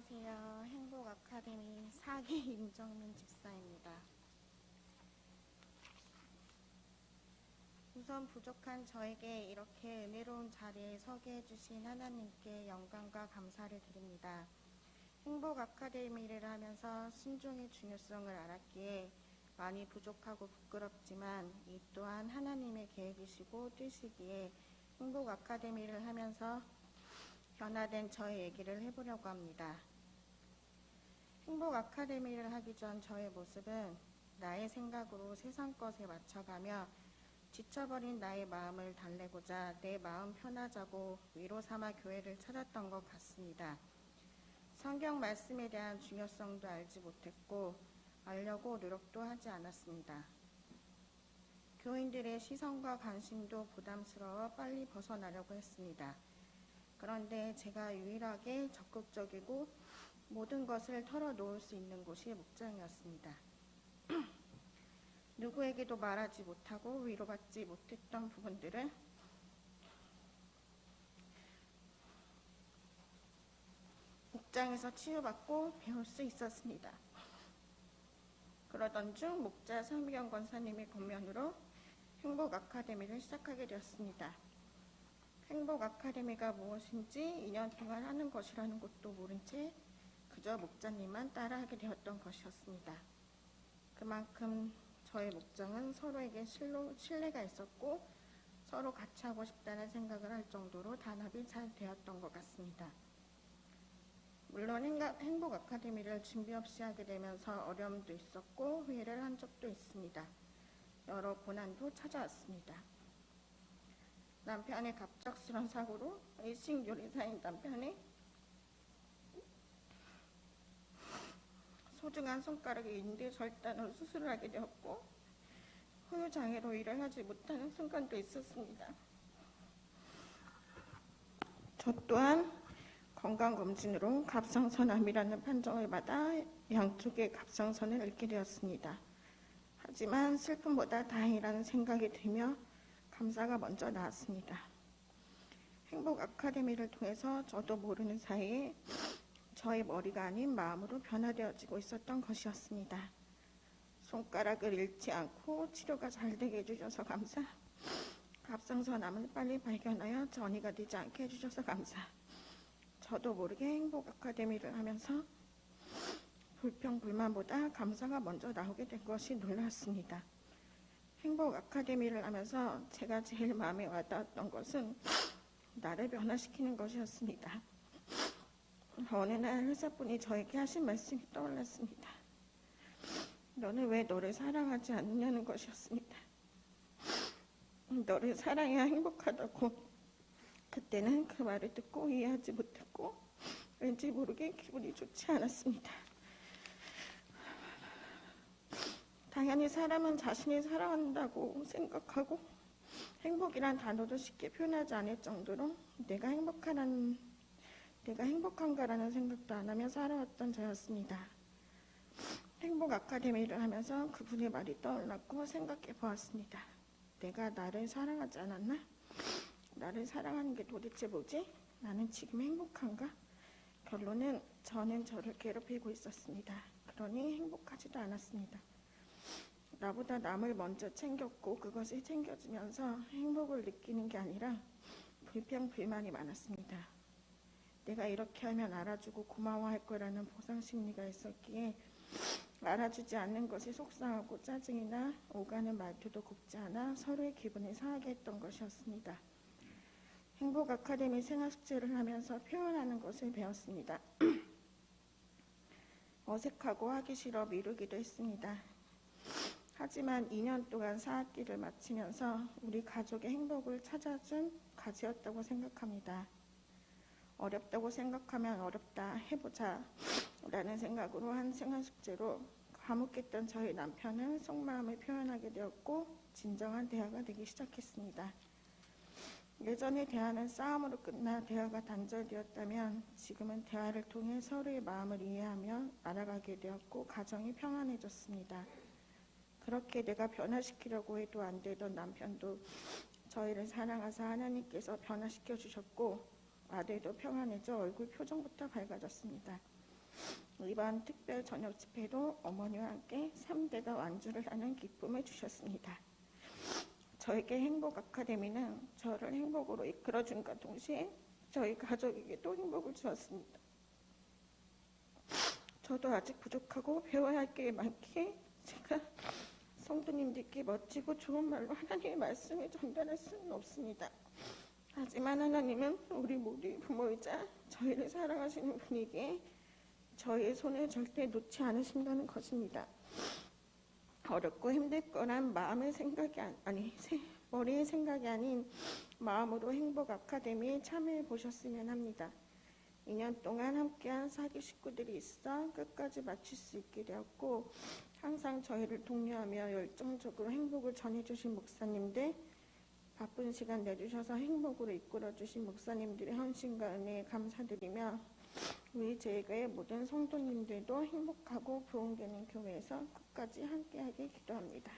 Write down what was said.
안녕하세요. 행복 아카데미 사기 임정민 집사입니다. 우선 부족한 저에게 이렇게 은혜로운 자리에 서게 해주신 하나님께 영광과 감사를 드립니다. 행복 아카데미를 하면서 순종의 중요성을 알았기에 많이 부족하고 부끄럽지만 이 또한 하나님의 계획이시고 뜻이기에 행복 아카데미를 하면서 변화된 저의 얘기를 해보려고 합니다. 행복 아카데미를 하기 전 저의 모습은 나의 생각으로 세상 것에 맞춰가며 지쳐버린 나의 마음을 달래고자 내 마음 편하자고 위로 삼아 교회를 찾았던 것 같습니다. 성경 말씀에 대한 중요성도 알지 못했고 알려고 노력도 하지 않았습니다. 교인들의 시선과 관심도 부담스러워 빨리 벗어나려고 했습니다. 그런데 제가 유일하게 적극적이고 모든 것을 털어놓을 수 있는 곳이 목장이었습니다. 누구에게도 말하지 못하고 위로받지 못했던 부분들을 목장에서 치유받고 배울 수 있었습니다. 그러던 중 목자 상미경 권사님의 권면으로 행복 아카데미를 시작하게 되었습니다. 행복 아카데미가 무엇인지 2년 동안 하는 것이라는 것도 모른 채 그저 목자님만 따라하게 되었던 것이었습니다. 그만큼 저의 목장은 서로에게 신로, 신뢰가 있었고 서로 같이 하고 싶다는 생각을 할 정도로 단합이 잘 되었던 것 같습니다. 물론 행복 아카데미를 준비 없이 하게 되면서 어려움도 있었고 회의를 한 적도 있습니다. 여러 고난도 찾아왔습니다. 남편의 갑작스런 사고로 일식 요리사인 남편이 소중한 손가락에 인대 절단으로 수술을 하게 되었고 후유 장애로 일을 하지 못하는 순간도 있었습니다. 저 또한 건강검진으로 갑상선암이라는 판정을 받아 양쪽의 갑상선을 잃게 되었습니다. 하지만 슬픔보다 다행이라는 생각이 들며 감사가 먼저 나왔습니다. 행복 아카데미를 통해서 저도 모르는 사이에 저의 머리가 아닌 마음으로 변화되어지고 있었던 것이었습니다. 손가락을 잃지 않고 치료가 잘 되게 해주셔서 감사. 갑상선암을 빨리 발견하여 전이가 되지 않게 해주셔서 감사. 저도 모르게 행복 아카데미를 하면서 불평 불만보다 감사가 먼저 나오게 된 것이 놀랐습니다. 행복 아카데미를 하면서 제가 제일 마음에 와닿았던 것은 나를 변화시키는 것이었습니다. 어느 날 회사분이 저에게 하신 말씀이 떠올랐습니다. 너는 왜 너를 사랑하지 않느냐는 것이었습니다. 너를 사랑해야 행복하다고 그때는 그 말을 듣고 이해하지 못했고 왠지 모르게 기분이 좋지 않았습니다. 당연히 사람은 자신이 사랑한다고 생각하고 행복이란 단어도 쉽게 표현하지 않을 정도로 내가 행복하라는 내가 행복한가라는 생각도 안 하며 살아왔던 저였습니다. 행복 아카데미를 하면서 그분의 말이 떠올랐고 생각해 보았습니다. 내가 나를 사랑하지 않았나? 나를 사랑하는 게 도대체 뭐지? 나는 지금 행복한가? 결론은 저는 저를 괴롭히고 있었습니다. 그러니 행복하지도 않았습니다. 나보다 남을 먼저 챙겼고 그것을 챙겨주면서 행복을 느끼는 게 아니라 불평, 불만이 많았습니다. 내가 이렇게 하면 알아주고 고마워할 거라는 보상 심리가 있었기에 알아주지 않는 것이 속상하고 짜증이나 오가는 말투도 곱지 않아 서로의 기분을 상하게 했던 것이었습니다. 행복 아카데미 생활 숙제를 하면서 표현하는 것을 배웠습니다. 어색하고 하기 싫어 미루기도 했습니다. 하지만 2년 동안 사학기를 마치면서 우리 가족의 행복을 찾아준 가지였다고 생각합니다. 어렵다고 생각하면 어렵다 해보자 라는 생각으로 한 생활 숙제로 과묵했던 저희 남편은 속마음을 표현하게 되었고 진정한 대화가 되기 시작했습니다. 예전의 대화는 싸움으로 끝나 대화가 단절되었다면 지금은 대화를 통해 서로의 마음을 이해하며 알아가게 되었고 가정이 평안해졌습니다. 그렇게 내가 변화시키려고 해도 안 되던 남편도 저희를 사랑하사 하나님께서 변화시켜 주셨고 아들도 평안해져 얼굴 표정부터 밝아졌습니다. 이번 특별 저녁 집회도 어머니와 함께 3대가 완주를 하는 기쁨을 주셨습니다. 저에게 행복 아카데미는 저를 행복으로 이끌어준과 동시에 저희 가족에게도 행복을 주었습니다. 저도 아직 부족하고 배워야 할 게 많기에 제가 성도님들께 멋지고 좋은 말로 하나님의 말씀을 전달할 수는 없습니다. 하지만 하나님은 우리 모두의 부모이자 저희를 사랑하시는 분이기에 저희의 손을 절대 놓지 않으신다는 것입니다. 어렵고 힘들 거란 마음의 생각이 아- 아니 세- 머리의 생각이 아닌 마음으로 행복 아카데미에 참여해 보셨으면 합니다. 2년 동안 함께한 사기 식구들이 있어 끝까지 마칠 수 있게 되었고 항상 저희를 독려하며 열정적으로 행복을 전해주신 목사님들 바쁜 시간 내주셔서 행복으로 이끌어주신 목사님들의 헌신과 은혜에 감사드리며 우리 제교의 모든 성도님들도 행복하고 부흥되는 교회에서 끝까지 함께하길 기도합니다.